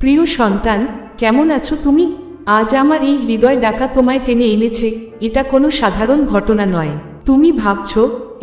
প্রিয় সন্তান, কেমন আছো তুমি? আজ আমার এই হৃদয় ডাকা তোমায় টেনে এনেছে, এটা কোনো সাধারণ ঘটনা নয়। তুমি ভাবছ,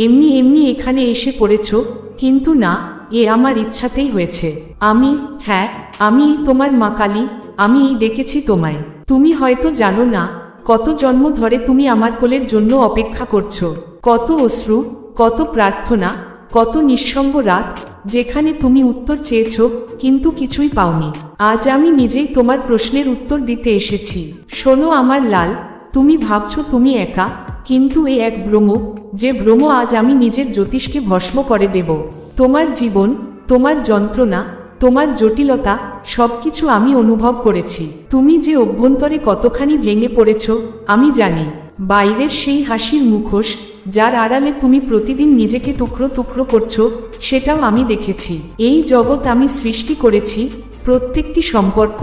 এমনি এমনি এখানে এসে পড়েছ, কিন্তু না, এ আমার ইচ্ছাতেই হয়েছে। আমি হ্যাঁ আমি তোমার মা কালী, আমি ডেকেছি তোমায়। তুমি হয়তো জানো না, কত জন্ম ধরে তুমি আমার কোলের জন্য অপেক্ষা করছ। কত অশ্রু, কত প্রার্থনা, কত নিঃসঙ্গ রাত যেখানে তুমি উত্তর চেয়েছ, কিন্তু কিছুই পাওনি। আজ আমি নিজেই তোমার প্রশ্নের উত্তর দিতে এসেছি। শোনো আমার লাল, তুমি ভাবছ তুমি একা, কিন্তু এ এক ভ্রম, যে ভ্রম আজ আমি নিজের জ্যোতিষকে ভস্ম করে দেব। তোমার জীবন, তোমার যন্ত্রণা, তোমার জটিলতা, সবকিছু আমি অনুভব করেছি। তুমি যে অভ্যন্তরে কতখানি ভেঙে পড়েছ, আমি জানি। বাইরের সেই হাসির মুখোশ যার আড়ালে তুমি প্রতিদিন নিজেকে টুকরো টুকরো করছ, সেটাও আমি দেখেছি। এই জগৎ আমি সৃষ্টি করেছি, প্রত্যেকটি সম্পর্ক,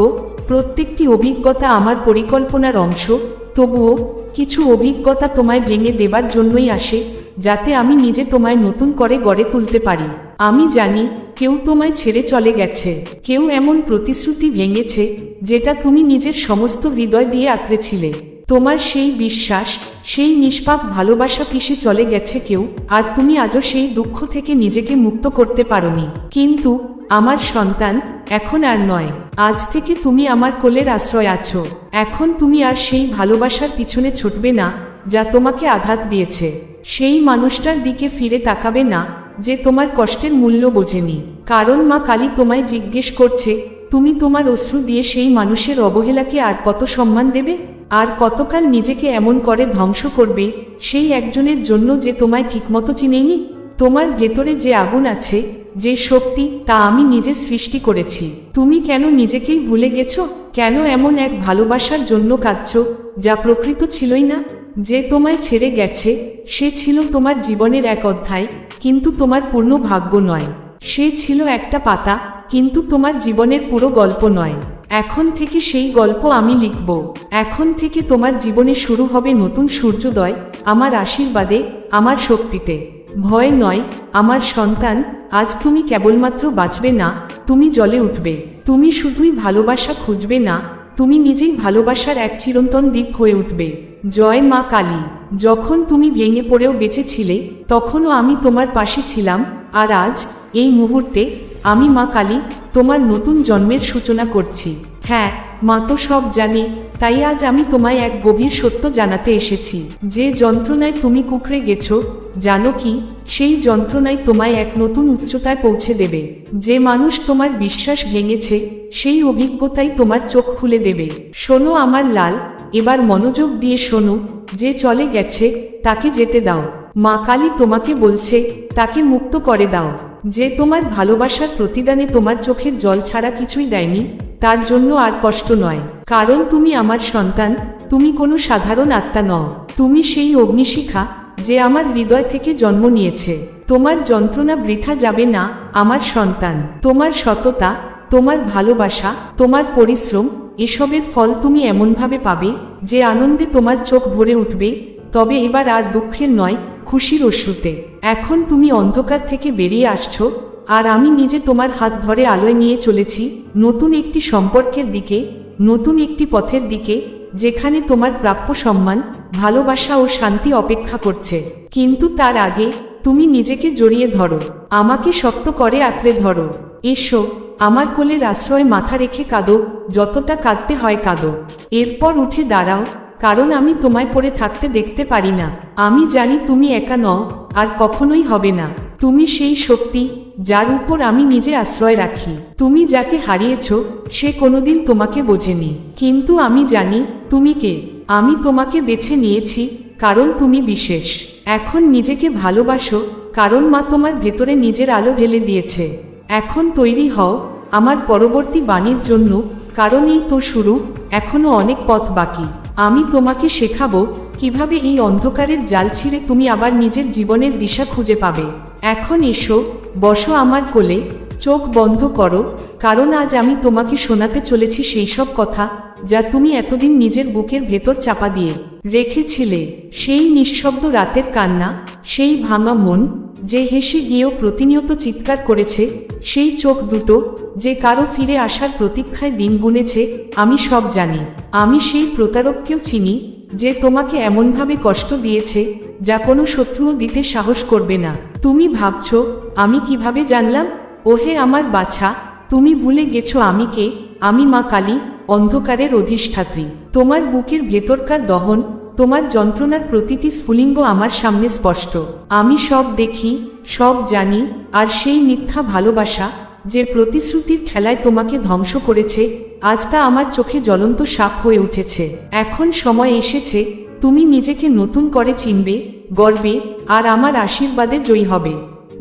প্রত্যেকটি অভিজ্ঞতা আমার পরিকল্পনার অংশ, তবুও কিছু অভিজ্ঞতা তোমায় ভেঙে দেবার জন্যই আসে, যাতে আমি নিজে তোমায় নতুন করে গড়ে তুলতে পারি। আমি জানি কেউ তোমায় ছেড়ে চলে গেছে, কেউ এমন প্রতিশ্রুতি ভেঙেছে, যেটা তুমি নিজের সমস্ত হৃদয় দিয়ে আঁকড়েছিলে তোমার সেই বিশ্বাস, সেই নিষ্পাপ ভালোবাসা পিষে চলে গেছে কেউ, আর তুমি আজও সেই দুঃখ থেকে নিজেকে মুক্ত করতে পারোনি। কিন্তু, আমার সন্তান, এখন আর নয়। আজ থেকে তুমি আমার কোলের আশ্রয় আছো। এখন তুমি আর সেই ভালোবাসার পিছনে ছুটবে না, যা তোমাকে আঘাত দিয়েছে। সেই মানুষটার দিকে ফিরে তাকাবে না, যে তোমার কষ্টের মূল্য বোঝেনি। কারণ মা কালী তোমায় জিজ্ঞেস করছে তুমি তোমার অশ্রু দিয়ে সেই মানুষের অবহেলাকে আর কত সম্মান দেবে? আর কতকাল নিজেকে এমন করে ধ্বংস করবে, সেই একজনের জন্য যে তোমায় ঠিকমতো চিনেনি? তোমার ভেতরে যে আগুন আছে, যে শক্তি, তা আমি নিজে সৃষ্টি করেছি। তুমি কেন নিজেকেই ভুলে গেছো? কেন এমন এক ভালোবাসার জন্য কাঁদছ, যা প্রকৃত ছিলই না? যে তোমায় ছেড়ে গেছে, সে ছিল তোমার জীবনের এক অধ্যায়, কিন্তু তোমার পূর্ণ ভাগ্য নয়। সে ছিল একটা পাতা কিন্তু তোমার জীবনের পুরো গল্প নয়। এখন থেকে সেই গল্প আমি লিখব। এখন থেকে তোমার জীবনে শুরু হবে নতুন সূর্যোদয়, আমার আশীর্বাদে, আমার শক্তিতে। ভয় নয়, আমার সন্তান, আজ তুমি কেবলমাত্র বাঁচবে না, তুমি জলে উঠবে। তুমি শুধুই ভালোবাসা খুঁজবে না, তুমি নিজেই ভালোবাসার এক চিরন্তন দ্বীপ হয়ে উঠবে। জয় মা কালী, যখন তুমি ভেঙে পড়েও বেঁচেছিলে তখনও আমি তোমার পাশে ছিলাম, আর আজ, এই মুহূর্তে আমি মা কালী, তোমার নতুন জন্মের সূচনা করছি। হ্যাঁ মা তো সব জানে, তাই আজ আমি তোমায় এক গভীর সত্য জানাতে এসেছি। যে যন্ত্রণায় তুমি কুকড়ে গেছো, জানো কি, সেই যন্ত্রণায় তোমায় এক নতুন উচ্চতায় পৌঁছে দেবে। যে মানুষ তোমার বিশ্বাস ভেঙেছে, সেই অভিজ্ঞতাই তোমার চোখ খুলে দেবে। শোনো আমার লাল, এবার মনোযোগ দিয়ে শোনো, যে চলে গেছে, তাকে যেতে দাও। মা কালী তোমাকে বলছে, তাকে মুক্ত করে দাও। যে তোমার ভালোবাসার প্রতিদানে তোমার চোখের জল ছাড়া কিছুই দেয়নি, তার জন্য আর কষ্ট নয়। কারণ তুমি আমার সন্তান, তুমি কোনো সাধারণ আত্মা নও। তুমি সেই অগ্নিশিখা যে আমার হৃদয় থেকে জন্ম নিয়েছে। তোমার যন্ত্রণা বৃথা যাবে না, আমার সন্তান। তোমার সততা, তোমার ভালোবাসা, তোমার পরিশ্রম, এসবের ফল তুমি এমনভাবে পাবে যে আনন্দে তোমার চোখ ভরে উঠবে। তবে এবার আর দুঃখের নয় খুশির অশ্রুতে এখন তুমি অন্ধকার থেকে বেরিয়ে আসছো, আর আমি নিজে তোমার হাত ধরে আলোয় নিয়ে চলেছি, নতুন একটি সম্পর্কের দিকে, নতুন একটি পথের দিকে, যেখানে তোমার প্রাপ্য সম্মান, ভালোবাসা ও শান্তি অপেক্ষা করছে। কিন্তু তার আগে, তুমি নিজেকে জড়িয়ে ধরো, আমাকে শক্ত করে আঁকড়ে ধরো। এসো, আমার কোলের আশ্রয় মাথা রেখে কাঁদো, যতটা কাঁদতে হয় কাঁদো। এরপর উঠে দাঁড়াও কারণ আমি তোমায় পড়ে থাকতে দেখতে পারি না। আমি জানি তুমি একা নও, আর কখনোই হবে না। তুমি সেই শক্তি, যার উপর আমি নিজে আশ্রয় রাখি। তুমি যাকে হারিয়েছ, সে কোনোদিন তোমাকে বোঝেনি। কিন্তু আমি জানি তুমি কে। আমি তোমাকে বেছে নিয়েছি, কারণ তুমি বিশেষ। এখন নিজেকে ভালোবাসো, কারণ মা তোমার ভেতরে নিজের আলো ঢেলে দিয়েছে। এখন তৈরি হও, আমার পরবর্তী বাণীর জন্য, কারণ এই তো শুরু, এখনও অনেক পথ বাকি। আমি তোমাকে শেখাবো কীভাবে এই অন্ধকারের জাল ছিঁড়ে তুমি আবার নিজের জীবনের দিশা খুঁজে পাবে। এখন এসো, বসো আমার কোলে, চোখ বন্ধ করো, কারণ আজ আমি তোমাকে শোনাতে চলেছি সেই সব কথা যা তুমি এতদিন নিজের বুকের ভেতর চাপা দিয়ে রেখেছিলে। সেই নিঃশব্দ রাতের কান্না, সেই ভাঙা মন যে হেসে গিয়েও প্রতিনিয়ত চিৎকার করেছে, সেই চোখ দুটো যে কারও ফিরে আসার প্রতীক্ষায় দিন গুনেছে, আমি সব জানি। আমি সেই প্রতারককেও চিনি, যে তোমাকে এমনভাবে কষ্ট দিয়েছে, যা কোনো শত্রুও দিতে সাহস করবে না। তুমি ভাবছ, আমি কীভাবে জানলাম? ওহে আমার বাছা, তুমি ভুলে গেছো আমি কে? আমি মা কালী, অন্ধকারের অধিষ্ঠাত্রী। তোমার বুকের ভেতরকার দহন তোমার যন্ত্রণার প্রতিটি স্ফুলিঙ্গ আমার সামনে স্পষ্ট। আমি সব দেখি, সব জানি, আর সেই মিথ্যা ভালোবাসা যে প্রতিশ্রুতির খেলায় তোমাকে ধ্বংস করেছে, আজ তা আমার চোখে জ্বলন্ত সাপ হয়ে উঠেছে। এখন সময় এসেছে, তুমি নিজেকে নতুন করে চিনবে গর্বে আর আমার আশীর্বাদে জয়ী হবে।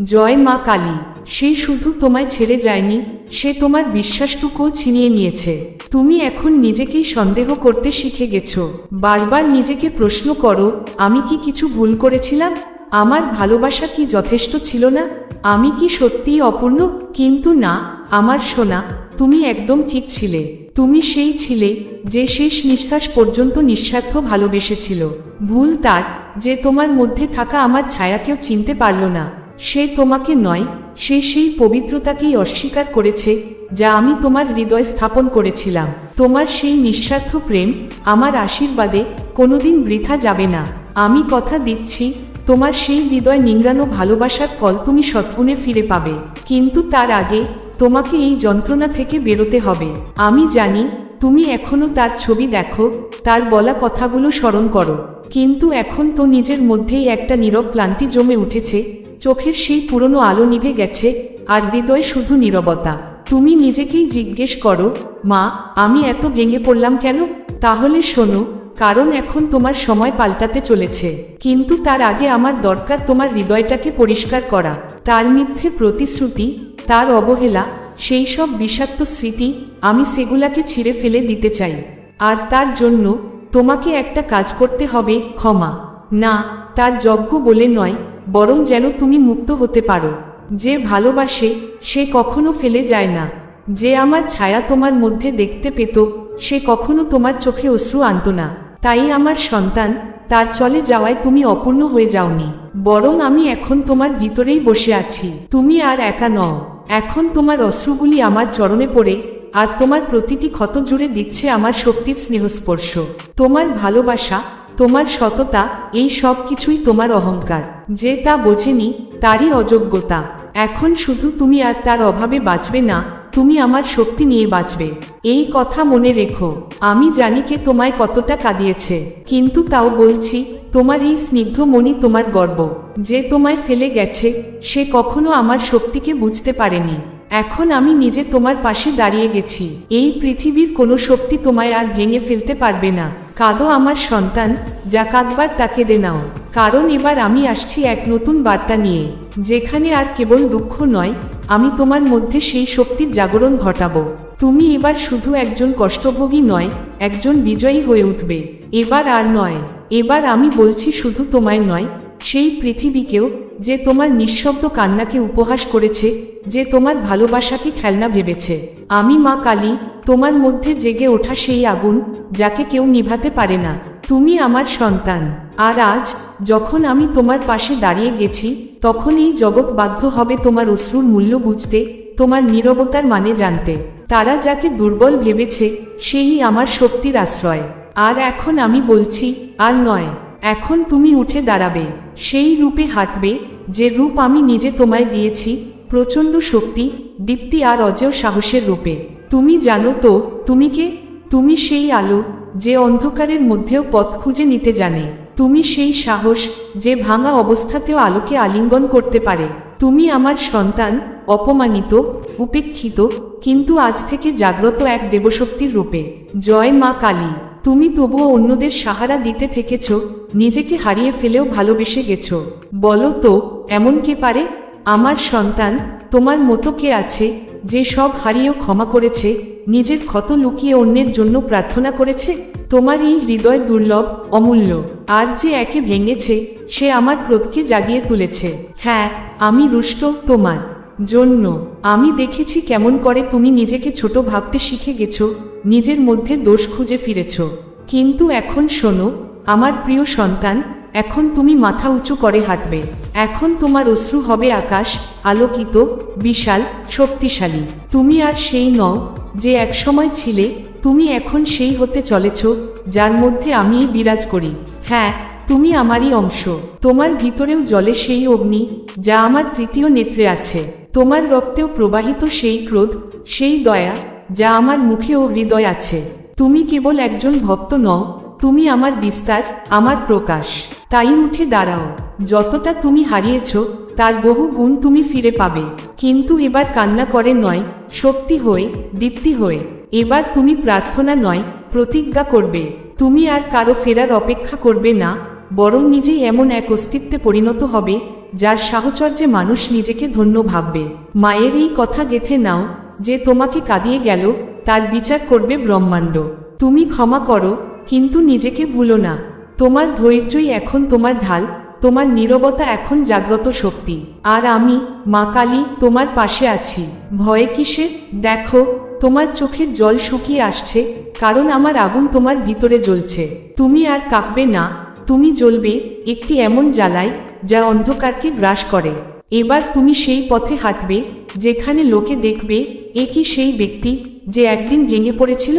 জয় মা কালী। সে শুধু তোমায় ছেড়ে যায়নি, সে তোমার বিশ্বাসটুকুও ছিনিয়ে নিয়েছে। তুমি এখন নিজেকেই সন্দেহ করতে শিখে গেছো। বারবার নিজেকে প্রশ্ন করো, আমি কি কিছু ভুল করেছিলাম? আমার ভালোবাসা কি যথেষ্ট ছিল না? আমি কি সত্যিই অপূর্ণ? কিন্তু না, আমার সোনা, তুমি একদম ঠিক ছিলে। তুমি সেই ছিলে যে শেষ নিঃশ্বাস পর্যন্ত নিঃস্বার্থ ভালোবেসেছিল। ভুল তার, যে তোমার মধ্যে থাকা আমার ছায়াকেও চিনতে পারল না। সে তোমাকে নয় সে সেই পবিত্রতাকেই অস্বীকার করেছে, যা আমি তোমার হৃদয় স্থাপন করেছিলাম। তোমার সেই নিঃস্বার্থ প্রেম আমার আশীর্বাদে কোনোদিন বৃথা যাবে না। আমি কথা দিচ্ছি, তোমার সেই হৃদয় নিংড়ানো ভালোবাসার ফল তুমি সৎগুণে ফিরে পাবে। কিন্তু তার আগে তোমাকে এই যন্ত্রণা থেকে বেরোতে হবে। আমি জানি, তুমি এখনও তার ছবি দেখো, তার বলা কথাগুলো স্মরণ করো। কিন্তু এখন তো নিজের মধ্যেই একটা নীরব ক্লান্তি জমে উঠেছে চোখের সেই পুরনো আলো নিভে গেছে, আর হৃদয় শুধু নীরবতা। তুমি নিজেকেই জিজ্ঞেস করো, মা, আমি এত ভেঙে পড়লাম কেন? তাহলে শোনো, কারণ এখন তোমার সময় পাল্টাতে চলেছে। কিন্তু তার আগে আমার দরকার তোমার হৃদয়টাকে পরিষ্কার করা। তার মিথ্যে প্রতিশ্রুতি, তার অবহেলা, সেই সব বিষাক্ত স্মৃতি, আমি সেগুলাকে ছিঁড়ে ফেলে দিতে চাই। আর তার জন্য তোমাকে একটা কাজ করতে হবে, ক্ষমা। না, তার যজ্ঞ বলে নয় বরং যেন তুমি মুক্ত হতে পারো। যে ভালোবাসে, সে কখনো ফেলে যায় না। যে আমার ছায়া তোমার মধ্যে দেখতে পেত, সে কখনো তোমার চোখে অশ্রু আনত না। তাই আমার সন্তান, তার চলে যাওয়ায় তুমি অপূর্ণ হয়ে যাওনি। বরং আমি এখন তোমার ভিতরেই বসে আছি। তুমি আর একা নও। এখন তোমার অশ্রুগুলি আমার চরণে পড়ে, আর তোমার প্রতিটি ক্ষত জুড়ে দিচ্ছে আমার শক্তির স্নেহস্পর্শ। তোমার ভালোবাসা তোমার সততা, এই সব কিছুই তোমার অহংকার। যে তা বোঝেনি, তারই অযোগ্যতা। এখন শুধু তুমি আর তার অভাবে বাঁচবে না, তুমি আমার শক্তি নিয়ে বাঁচবে। এই কথা মনে রেখো। আমি জানি কে তোমায় কতটা কাঁদিয়েছে, কিন্তু তাও বলছি, তোমার এই স্নিগ্ধ মনি তোমার গর্ব। যে তোমায় ফেলে গেছে, সে কখনো আমার শক্তিকে বুঝতে পারেনি। এখন আমি নিজে তোমার পাশে দাঁড়িয়ে গেছি। এই পৃথিবীর কোনো শক্তি তোমায় আর ভেঙে ফেলতে পারবে না। কাঁদো আমার সন্তান, যা কাঁদবার তাকে দে নাও। কারণ এবার আমি আসছি এক নতুন বার্তা নিয়ে, যেখানে আর কেবল দুঃখ নয়, আমি তোমার মধ্যে সেই শক্তির জাগরণ ঘটাবো। তুমি এবার শুধু একজন কষ্টভোগী নয়, একজন বিজয়ী হয়ে উঠবে। এবার আর নয়, এবার আমি বলছি শুধু তোমায় নয় সেই পৃথিবীকেও যে তোমার নিঃশব্দ কান্নাকে উপহাস করেছে, যে তোমার ভালোবাসাকে খেলনা ভেবেছে। আমি মা কালী, তোমার মধ্যে জেগে ওঠা সেই আগুন, যাকে কেউ নিভাতে পারে না। তুমি আমার সন্তান। আর আজ, যখন আমি তোমার পাশে দাঁড়িয়ে গেছি, তখন এই জগৎ বাধ্য হবে তোমার অশ্রুর মূল্য বুঝতে, তোমার নীরবতার মানে জানতে। তারা যাকে দুর্বল ভেবেছে, সেই আমার শক্তির আশ্রয়। আর এখন আমি বলছি, আর নয়, এখন তুমি উঠে দাঁড়াবে। সেই রূপে হাঁটবে যে রূপ আমি নিজে তোমায় দিয়েছি, প্রচণ্ড শক্তি, দীপ্তি আর অজেয় সাহসের রূপে। তুমি জানো তো, তুমি কে? তুমি সেই আলো, যে অন্ধকারের মধ্যেও পথ খুঁজে নিতে জানে। তুমি সেই সাহস, যে ভাঙা অবস্থাতেও আলোকে আলিঙ্গন করতে পারে। তুমি আমার সন্তান, অপমানিত, উপেক্ষিত, কিন্তু আজ থেকে জাগ্রত এক দেবশক্তির রূপে। জয় মা কালী। তুমি তবুও অন্যদের সাহারা দিতে থেকেছ, নিজেকে হারিয়ে ফেলেও ভালোবেসে গেছো। বলো তো, এমন কে পারে? আমার সন্তান, তোমার মতো কে আছে, যে সব হারিয়েও ক্ষমা করেছে, নিজের ক্ষত লুকিয়ে অন্যের জন্য প্রার্থনা করেছে? তোমার এই হৃদয় দুর্লভ, অমূল্য, আর যে একে ভেঙেছে, সে আমার ক্রোধকে জাগিয়ে তুলেছে। হ্যাঁ আমি রুষ্ট, তোমার জন্য। আমি দেখেছি কেমন করে তুমি নিজেকে ছোট ভাবতে শিখে গেছো নিজের মধ্যে দোষ খুঁজে ফিরেছ। কিন্তু এখন শোনো, আমার প্রিয় সন্তান, এখন তুমি মাথা উঁচু করে হাঁটবে। এখন তোমার অশ্রু হবে আকাশ, আলোকিত, বিশাল, শক্তিশালী। তুমি আর সেই নও, যে একসময় ছিলে, তুমি এখন সেই হতে চলেছ, যার মধ্যে আমি বিরাজ করি। হ্যাঁ তুমি আমারই অংশ। তোমার ভিতরেও জলে সেই অগ্নি, যা আমার তৃতীয় নেত্রে আছে। তোমার রক্তেও প্রবাহিত সেই ক্রোধ, সেই দয়া যা আমার মুখে ও হৃদয় আছে। তুমি কেবল একজন ভক্ত নও, তুমি আমার বিস্তার, আমার প্রকাশ। তাই উঠে দাঁড়াও। যতটা তুমি হারিয়েছ, তার বহু গুণ তুমি ফিরে পাবে। কিন্তু এবার কান্না করে নয়, শক্তি হয়ে, দীপ্তি হয়ে। এবার তুমি প্রার্থনা নয়, প্রতিজ্ঞা করবে। তুমি আর কারও ফেরার অপেক্ষা করবে না, বরং নিজেই এমন এক অস্তিত্বে পরিণত হবে, যার সাহচর্যে মানুষ নিজেকে ধন্য ভাববে। মায়ের এই কথা গেথে নাও যে তোমাকে কাঁদিয়ে গেল, তার বিচার করবে ব্রহ্মাণ্ড। তুমি ক্ষমা করো, কিন্তু নিজেকে ভুলো না। তোমার ধৈর্যই এখন তোমার ঢাল, তোমার নীরবতা এখন জাগ্রত শক্তি। আর আমি, মা কালী, তোমার পাশে আছি। ভয়ে কিসে দেখো, তোমার চোখের জল শুকিয়ে আসছে, কারণ আমার আগুন তোমার ভিতরে জ্বলছে। তুমি আর কাঁপবে না, তুমি জ্বলবে একটি এমন জ্বালায়, যা অন্ধকারকে গ্রাস করে। এবার তুমি সেই পথে হাঁটবে, যেখানে লোকে দেখবে এ কি সেই ব্যক্তি যে একদিন ভেঙে পড়েছিল?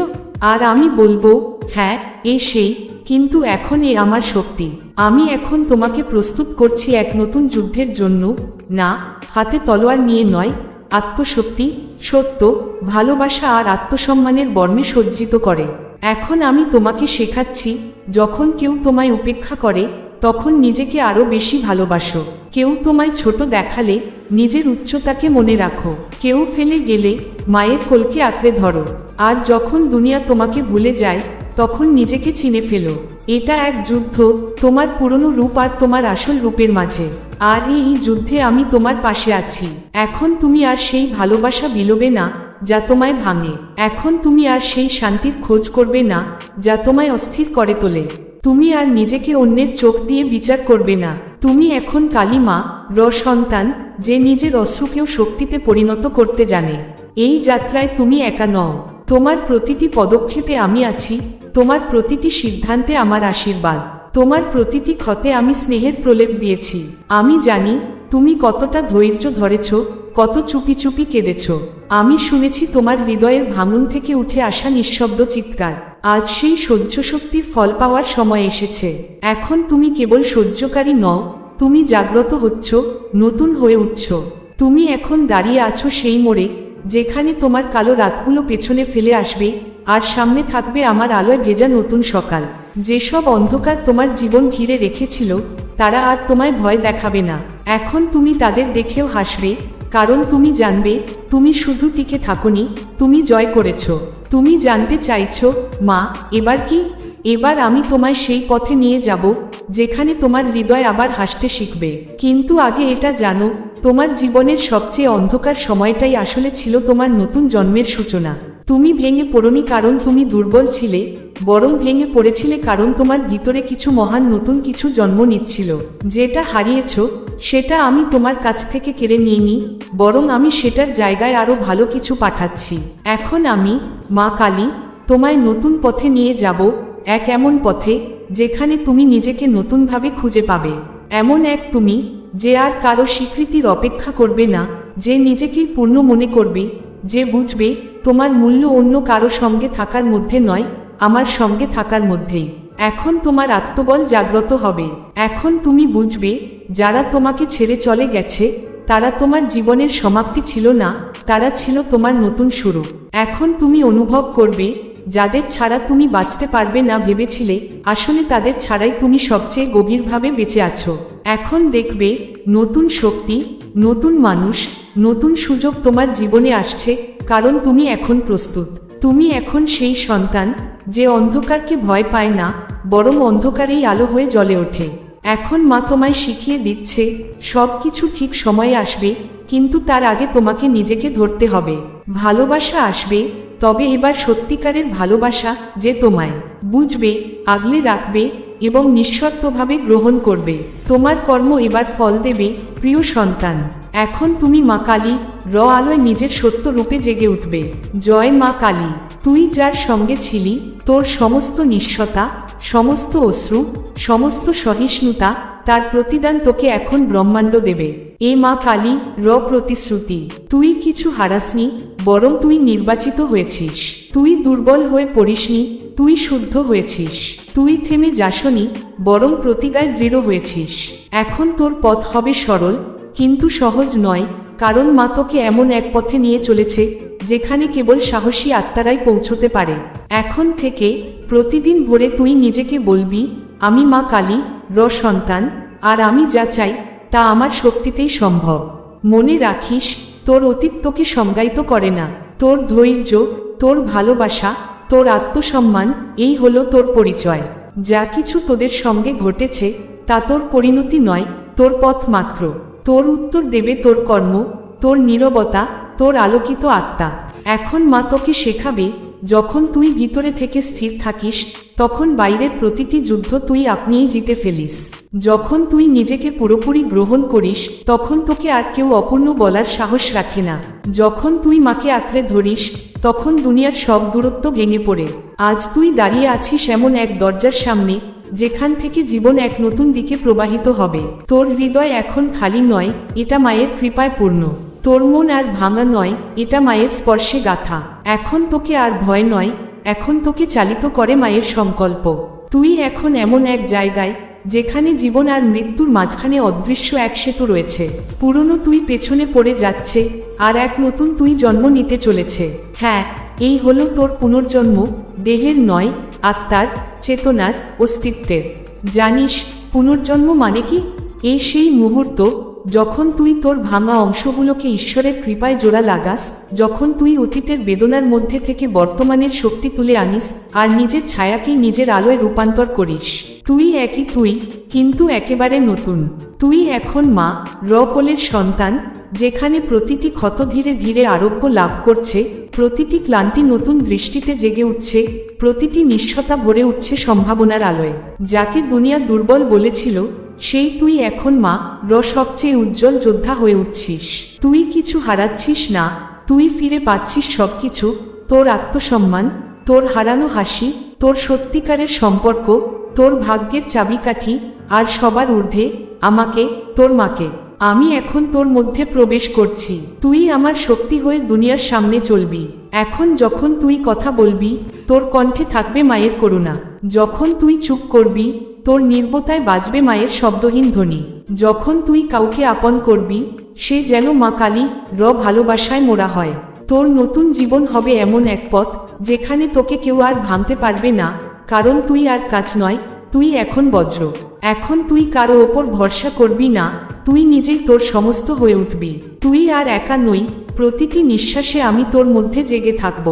আর আমি বলব হ্যাঁ এ সেই, কিন্তু এখন এ আমার শক্তি। আমি এখন তোমাকে প্রস্তুত করছি এক নতুন যুদ্ধের জন্য। না, হাতে তলোয়ার নিয়ে নয়, আত্মশক্তি, সত্য, ভালোবাসা আর আত্মসম্মানের বর্মে সজ্জিত করে। এখন আমি তোমাকে শেখাচ্ছি, যখন কেউ তোমায় উপেক্ষা করে তখন নিজেকে আরও বেশি ভালোবাসো। কেউ তোমায় ছোট দেখালে নিজের উচ্চতাকে মনে রাখো। কেউ ফেলে গেলে মায়ের কোলকে আঁকড়ে ধরো। আর যখন দুনিয়া তোমাকে ভুলে যায়, তখন নিজেকে চিনে ফেলো। এটা এক যুদ্ধ, তোমার পুরনো রূপ আর তোমার আসল রূপের মাঝে। আর এই যুদ্ধে আমি তোমার পাশে আছি। এখন তুমি আর সেই ভালোবাসা বিলোবে না, যা তোমায় ভাঙে। এখন তুমি আর সেই শান্তির খোঁজ করবে না, যা তোমায় অস্থির করে তোলে। তুমি আর নিজেকে অন্যের চোখ দিয়ে বিচার করবে না। তুমি এখন কালিমা, র সন্তান, যে নিজের অশ্রুকেও শক্তিতে পরিণত করতে জানে। এই যাত্রায় তুমি একা নও। তোমার প্রতিটি পদক্ষেপে আমি আছি। তোমার প্রতিটি সিদ্ধান্তে আমার আশীর্বাদ। তোমার প্রতিটি ক্ষতে আমি স্নেহের প্রলেপ দিয়েছি। আমি জানি তুমি কতটা ধৈর্য ধরেছ, কত চুপি চুপি কেঁদেছ। আমি শুনেছি তোমার হৃদয়ের ভাঙন থেকে উঠে আসা নিঃশব্দ চিৎকার। আজ সেই সহ্য শক্তির ফল পাওয়ার সময় এসেছে। এখন তুমি কেবল সহ্যকারী নও, তুমি জাগ্রত হচ্ছ, নতুন হয়ে উঠছ। তুমি এখন দাঁড়িয়ে আছো সেই মোড়ে, যেখানে তোমার কালো রাতগুলো পেছনে ফেলে আসবে, আর সামনে থাকবে আমার আলোয় ভেজা নতুন সকাল। যেসব অন্ধকার তোমার জীবন ঘিরে রেখেছিল, তারা আর তোমায় ভয় দেখাবে না। এখন তুমি তাদের দেখেও হাসবে, কারণ তুমি জানবে, তুমি শুধু টিকে থাকনি, তুমি জয় করেছ। তুমি জানতে চাইছ, মা, এবার কি? এবার আমি তোমায় সেই পথে নিয়ে যাব, যেখানে তোমার হৃদয় আবার হাসতে শিখবে। কিন্তু আগে এটা জানো, তোমার জীবনের সবচেয়ে অন্ধকার সময়টাই আসলে ছিল তোমার নতুন জন্মের সূচনা। তুমি ভেঙে পড়নি কারণ তুমি দুর্বল ছিলে, বরং ভেঙে পড়েছিলে কারণ তোমার ভিতরে কিছু মহান নতুন কিছু জন্ম নিচ্ছিল। যেটা হারিয়েছ, সেটা আমি তোমার কাছ থেকে কেড়ে নিইনি, বরং আমি সেটার জায়গায় আরও ভালো কিছু পাঠাচ্ছি। এখন আমি, মা কালী, তোমায় নতুন পথে নিয়ে যাব, এক এমন পথে, যেখানে তুমি নিজেকে নতুনভাবে খুঁজে পাবে। এমন এক তুমি, যে আর কারও স্বীকৃতির অপেক্ষা করবে না, যে নিজেকেই পূর্ণ মনে করবে যে বুঝবে, তোমার মূল্য অন্য কারও সঙ্গে থাকার মধ্যে নয়, আমার সঙ্গে থাকার মধ্যেই। এখন তোমার আত্মবল জাগ্রত হবে। এখন তুমি বুঝবে, যারা তোমাকে ছেড়ে চলে গেছে, তারা তোমার জীবনের সমাপ্তি ছিল না, তারা ছিল তোমার নতুন শুরু। এখন তুমি অনুভব করবে যাদের ছাড়া তুমি বাঁচতে পারবে না ভেবেছিলে, আসলে তাদের ছাড়াই তুমি সবচেয়ে গভীরভাবে বেঁচে আছো। এখন দেখবে, নতুন শক্তি, নতুন মানুষ, নতুন সুযোগ তোমার জীবনে আসছে, কারণ তুমি এখন প্রস্তুত। তুমি এখন সেই সন্তান, যে অন্ধকারকে ভয় পায় না, বরং অন্ধকারেই আলো হয়ে জ্বলে ওঠে। এখন মা তোমায় শিখিয়ে দিচ্ছে সব কিছু ঠিক সময়ে আসবে, কিন্তু তার আগে তোমাকে নিজেকে ধরতে হবে। ভালোবাসা আসবে তবে এবার সত্যিকারের ভালোবাসা যে তোমায়। বুঝবে, আগলে রাখবে এবং নিঃশর্তভাবে গ্রহণ করবে। তোমার কর্ম এবার ফল দেবে, প্রিয় সন্তান। এখন তুমি মা কালী, র আলোয় নিজের সত্য রূপে জেগে উঠবে। জয় মা কালী। তুই যার সঙ্গে ছিলি, তোর সমস্ত নিঃস্বতা সমস্ত অশ্রু, সমস্ত সহিষ্ণুতা, তার প্রতিদান তোকে এখন ব্রহ্মাণ্ড দেবে। এ মা কালী, র প্রতিশ্রুতি। তুই কিছু হারাসনি বরং তুই নির্বাচিত হয়েছিস। তুই দুর্বল হয়ে পড়িসনি, তুই শুদ্ধ হয়েছিস। তুই থেমে যাসনি, বরং প্রতিগায় দৃঢ় হয়েছিস। এখন তোর পথ হবে সরল, কিন্তু সহজ নয়, কারণ মা তোকে এমন এক পথে নিয়ে চলেছে, যেখানে কেবল সাহসী আত্মারাই পৌঁছতে পারে। এখন থেকে প্রতিদিন ভোরে তুই নিজেকে বলবি, আমি মা কালী, র সন্তান, আর আমি যা চাই, তা আমার শক্তিতেই সম্ভব। মনে রাখিস তোর অতীত তোকে সংজ্ঞায়িত করে না। তোর ধৈর্য, তোর ভালোবাসা, তোর আত্মসম্মান, এই হলো তোর পরিচয়। যা কিছু তোদের সঙ্গে ঘটেছে, তা তোর পরিণতি নয়, তোর পথ মাত্র। তোর উত্তর দেবে তোর কর্ম, তোর নীরবতা, তোর আলোকিত আত্মা। এখন মা তোকে শেখাবে, যখন তুই ভিতরে থেকে স্থির থাকিস, তখন বাইরের প্রতিটি যুদ্ধ তুই আপনিই জিতে ফেলিস। যখন তুই নিজেকে পুরোপুরি গ্রহণ করিস, তখন তোকে আর কেউ অপূর্ণ বলার সাহস রাখে না। যখন তুই মাকে আঁকড়ে ধরিস, তখন দুনিয়ার সব দূরত্ব ভেঙে পড়ে। আজ তুই দাঁড়িয়ে আছিস এমন এক দরজার সামনে, যেখান থেকে জীবন এক নতুন দিকে প্রবাহিত হবে। তোর হৃদয় এখন খালি নয়, এটা মায়ের কৃপায় পূর্ণ। তোর মন আর ভাঙা নয়, এটা মায়ের স্পর্শে গাথা। এখন তোকে আর ভয় নয়, এখন তোকে চালিত করে মায়ের সংকল্প। তুই এখন এমন এক জায়গায় যেখানে জীবন আর মৃত্যুর মাঝখানে অদৃশ্য এক সেতু রয়েছে। পুরনো তুই পেছনে পড়ে যাচ্ছে, আর এক নতুন তুই জন্ম নিতে চলেছে। হ্যাঁ এই হলো তোর পুনর্জন্ম, দেহের নয়, আত্মার, চেতনার, অস্তিত্বের। জানিস, পুনর্জন্ম মানে কি? এই সেই মুহূর্ত, যখন তুই তোর ভাঙা অংশগুলোকে ঈশ্বরের কৃপায় জোড়া লাগাস, যখন তুই অতীতের বেদনার মধ্যে থেকে বর্তমানের শক্তি তুলে আনিস, আর নিজের ছায়াকেই নিজের আলোয় রূপান্তর করিস। তুই একই তুই, কিন্তু একেবারে নতুন। তুই এখন মা রকলের সন্তান, যেখানে প্রতিটি ক্ষত ধীরে ধীরে আরোগ্য লাভ করছে, প্রতিটি ক্লান্তি নতুন দৃষ্টিতে জেগে উঠছে, প্রতিটি নিঃস্বতা ভরে উঠছে সম্ভাবনার আলোয়। যাকে দুনিয়া দুর্বল বলেছিল, সেই তুই এখন মা, র সবচেয়ে উজ্জ্বল যোদ্ধা হয়ে উঠছিস। তুই কিছু হারাচ্ছিস না, তুই ফিরে পাচ্ছিস সবকিছু, তোর আত্মসম্মান, তোর হারানো হাসি, তোর সত্যিকারের সম্পর্ক তোর ভাগ্যের চাবিকাঠি আর সবার ঊর্ধ্বে আমাকে, তোর মাকে। আমি এখন তোর মধ্যে প্রবেশ করছি। তুই আমার শক্তি হয়ে দুনিয়ার সামনে চলবি। এখন যখন তুই কথা বলবি, তোর কণ্ঠে থাকবে মায়ের করুণা। যখন তুই চুপ করবি, তোর নির্বতায় বাজবে মায়ের শব্দহীন ধ্বনি। যখন তুই কাউকে আপন করবি, সে যেন মা কালী র ভালোবাসায় মোড়া হয়। তোর নতুন জীবন হবে এমন এক পথ, যেখানে তোকে কেউ আর ভাঙতে পারবে না। কারণ তুই আর কাজ নয়, তুই এখন বজ্র এখন তুই কারও ওপর ভরসা করবি না, তুই নিজেই তোর সমস্ত হয়ে উঠবি। তুই আর একা নই, প্রতিটি নিঃশ্বাসে আমি তোর মধ্যে জেগে থাকব।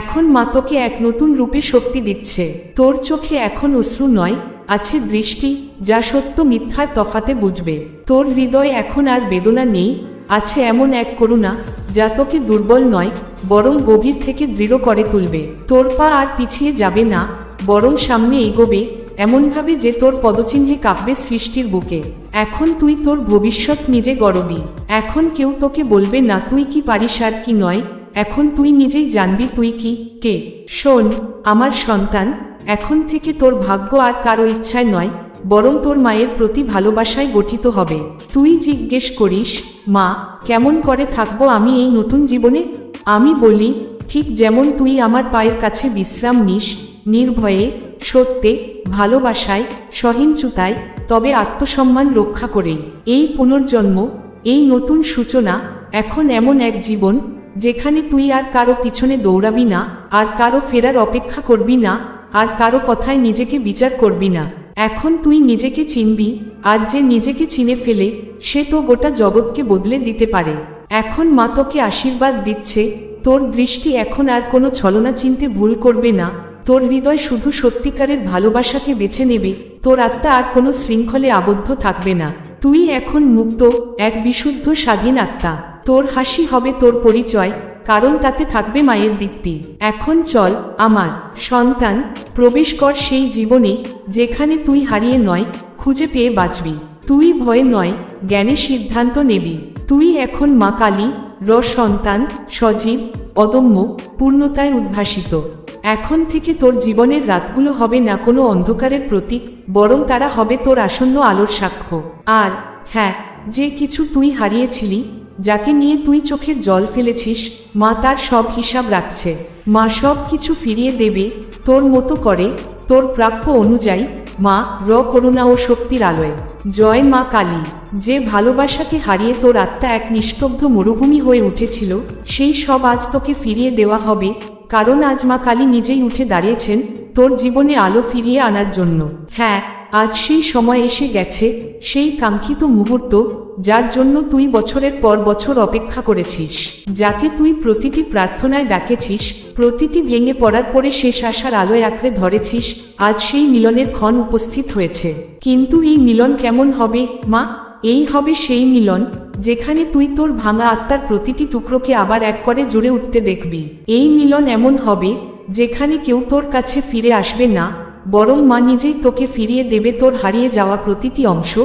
এখন মা তোকে এক নতুন রূপে শক্তি দিচ্ছে। তোর চোখে এখন অশ্রু নয়, আছে দৃষ্টি, যা সত্য মিথ্যার তফাতে বুঝবে। তোর হৃদয় এখন আর বেদনা নেই, আছে এমন এক করুণা, যা তোকে দুর্বল নয়, বরং গভীর থেকে দৃঢ় করে তুলবে। তোর পা আর পিছিয়ে যাবে না বরং সামনে এগোবে, এমনভাবে যে তোর পদচিহ্নে কাঁপবে সৃষ্টির বুকে। এখন তুই তোর ভবিষ্যৎ নিজে গরবি এখন কেউ তোকে বলবে, না, তুই কি পারিস আর কি নয়? এখন তুই নিজেই জানবি তুই কি, কে? শোন, আমার সন্তান, এখন থেকে তোর ভাগ্য আর কারও ইচ্ছায় নয়, বরং তোর মায়ের প্রতি ভালোবাসায় গঠিত হবে। তুই জিজ্ঞেস করিস, মা, কেমন করে থাকব আমি এই নতুন জীবনে? আমি বলি, ঠিক যেমন তুই আমার পায়ের কাছে বিশ্রাম নিস নির্ভয়ে, সত্যে, ভালোবাসায়, সহিংসুতায়, তবে আত্মসম্মান রক্ষা করেই এই পুনর্জন্ম, এই নতুন সূচনা, এখন এমন এক জীবন, যেখানে তুই আর কারও পিছনে দৌড়াবি না, আর কারও ফেরার অপেক্ষা করবি না, আর কারও কথায় নিজেকে বিচার করবি না। এখন তুই নিজেকে চিনবি, আর যে নিজেকে চিনে ফেলে, সে তো গোটা জগৎকে বদলে দিতে পারে। এখন মা তোকে আশীর্বাদ দিচ্ছে, তোর দৃষ্টি এখন আর কোনো ছলনা চিনতে ভুল করবে না তোর হৃদয় শুধু সত্যিকারের ভালোবাসাকে বেছে নেবে, তোর আত্মা আর কোনো শৃঙ্খলে আবদ্ধ থাকবে না। তুই এখন মুক্ত, এক বিশুদ্ধ, স্বাধীন আত্মা। তোর হাসি হবে তোর পরিচয়, কারণ তাতে থাকবে মায়ের দীপ্তি। এখন চল, আমার সন্তান, প্রবেশ কর সেই জীবনে, যেখানে তুই হারিয়ে নয়, খুঁজে পেয়ে বাঁচবি। তুই ভয়ে নয়, জ্ঞানে সিদ্ধান্ত নেবি। তুই এখন মা কালী, র সন্তান, সজীব, অদম্য, পূর্ণতায় উদ্ভাসিত। এখন থেকে তোর জীবনের রাতগুলো হবে না কোনো অন্ধকারের প্রতীক, বরং তারা হবে তোর আসন্ন আলোর সাক্ষ্য। আর হ্যাঁ যে কিছু তুই হারিয়েছিলি, যাকে নিয়ে তুই চোখের জল ফেলেছিস, মা তার সব হিসাব রাখছে। মা সব কিছু ফিরিয়ে দেবে, তোর মতো করে, তোর প্রাপ্য অনুযায়ী, মা, র করুণা ও শক্তির আলোয়। জয় মা কালী, যে ভালোবাসাকে হারিয়ে তোর আত্মা এক নিস্তব্ধ মরুভূমি হয়ে উঠেছিল, সেই সব আজ তোকে ফিরিয়ে দেওয়া হবে কারণ আজ মা কালী নিজেই উঠে দাঁড়িয়েছেন তোর জীবনে আলো ফিরিয়ে আনার জন্য। হ্যাঁ আজ সেই সময় এসে গেছে, সেই কাঙ্ক্ষিত মুহূর্ত যার জন্য তুই বছরের পর বছর অপেক্ষা করেছিস। যাকে তুই প্রতিটি প্রার্থনায় ডাকেছিস, প্রতিটি ভেঙে পড়ার পরে শেষ আশার আলোয় আঁকড়ে ধরেছিস, আজ সেই মিলনের ক্ষণ উপস্থিত হয়েছে। কিন্তু এই মিলন কেমন হবে মা? এই হবে সেই মিলন। যেখানে তুই তোর ভাঙা আত্মার প্রতিটি টুকরোকে আবার এক করে জুড়ে উঠতে দেখবি। এই মিলন এমন হবে, যেখানে কেউ তোর কাছে ফিরে আসবে না, বরং মা নিজেই তোকে ফিরিয়ে দেবে তোর হারিয়ে যাওয়া প্রতিটি অংশ,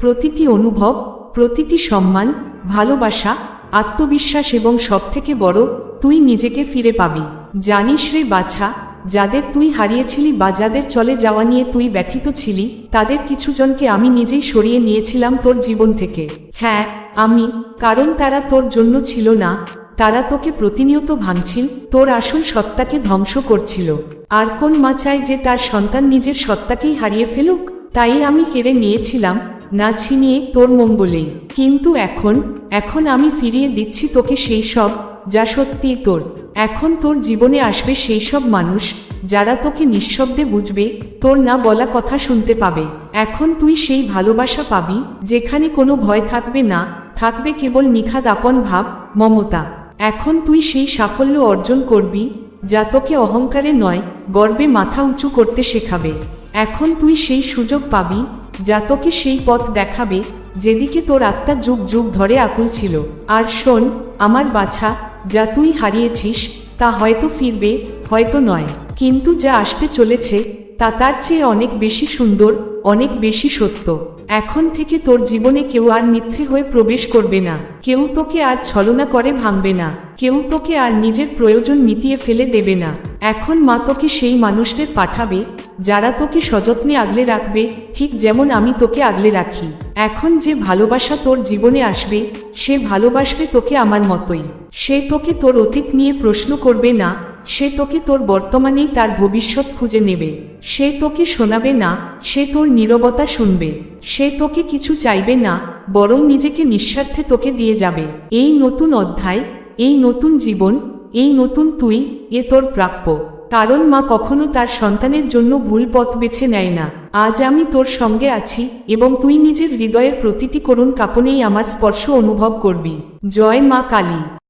প্রতিটি অনুভব, প্রতিটি সম্মান, ভালোবাসা, আত্মবিশ্বাস এবং সবথেকে বড়, তুই নিজেকে ফিরে পাবি। জানিস রে বাছা, যাদের তুই হারিয়েছিলি বা যাদের চলে যাওয়া নিয়ে তুই ব্যথিত ছিলি, তাদের কিছুজনকে আমি নিজেই সরিয়ে নিয়েছিলাম তোর জীবন থেকে। হ্যাঁ আমি, কারণ তারা তোর জন্য ছিল না, তারা তোকে প্রতিনিয়ত ভাঙছিল, তোর আসল সত্তাকে ধ্বংস করছিল। আর কোন মা চায় যে তার সন্তান নিজের সত্তাকেই হারিয়ে ফেলুক? তাই আমি কেড়ে নিয়েছিলাম, না ছিনিয়ে তোর মঙ্গলেই। কিন্তু এখন এখন আমি ফিরিয়ে দিচ্ছি তোকে সেই সব, যা সত্যিই তোর। এখন তোর জীবনে আসবে সেই সব মানুষ যারা তোকে নিঃশব্দে বুঝবে, তোর না বলা কথা শুনতে পাবে। এখন তুই সেই ভালোবাসা পাবি, যেখানে কোনো ভয় থাকবে না, থাকবে কেবল নিখাদ আপন ভাব, মমতা। এখন তুই সেই সাফল্য অর্জন করবি, যা তোকে অহংকারে নয়, গর্বে মাথা উঁচু করতে শেখাবে। এখন তুই সেই সুযোগ পাবি, যা তোকে সেই পথ দেখাবে, যেদিকে তোর আত্মা যুগ যুগ ধরে আকুল ছিল। আর শোন, আমার বাছা, যা তুই হারিয়েছিস, তা হয়তো ফিরবে হয়তো নয়। কিন্তু যা আসতে চলেছে, তা তার চেয়ে অনেক বেশি সুন্দর, অনেক বেশি সত্য। এখন থেকে তোর জীবনে কেউ আর মিথ্যে হয়ে প্রবেশ করবে না। কেউ তোকে আর ছলনা করে ভাঙবে না। কেউ তোকে আর নিজের প্রয়োজন মিটিয়ে ফেলে দেবে না। এখন মা তোকে সেই মানুষদের পাঠাবে, যারা তোকে সযত্নে আগলে রাখবে, ঠিক যেমন আমি তোকে আগলে রাখি। এখন যে ভালোবাসা তোর জীবনে আসবে, সে ভালোবাসবে তোকে আমার মতোই। সে তোকে তোর অতীত নিয়ে প্রশ্ন করবে না সে তোকে তোর বর্তমানেই তার ভবিষ্যৎ খুঁজে নেবে? সে তোকে শোনাবে না? সে তোর নীরবতা শুনবে। সে তোকে কিছু চাইবে না? বরং নিজেকে নিঃস্বার্থে তোকে দিয়ে যাবে। এই নতুন অধ্যায়, এই নতুন জীবন, এই নতুন তুই এ তোর প্রাপ্য। কারণ মা কখনো তার সন্তানের জন্য ভুল পথ বেছে নেয় না। আজ আমি তোর সঙ্গে আছি এবং তুই নিজের হৃদয়ের প্রতিটি করুণ কাপনেই আমার স্পর্শ অনুভব করবি। জয় মা কালী।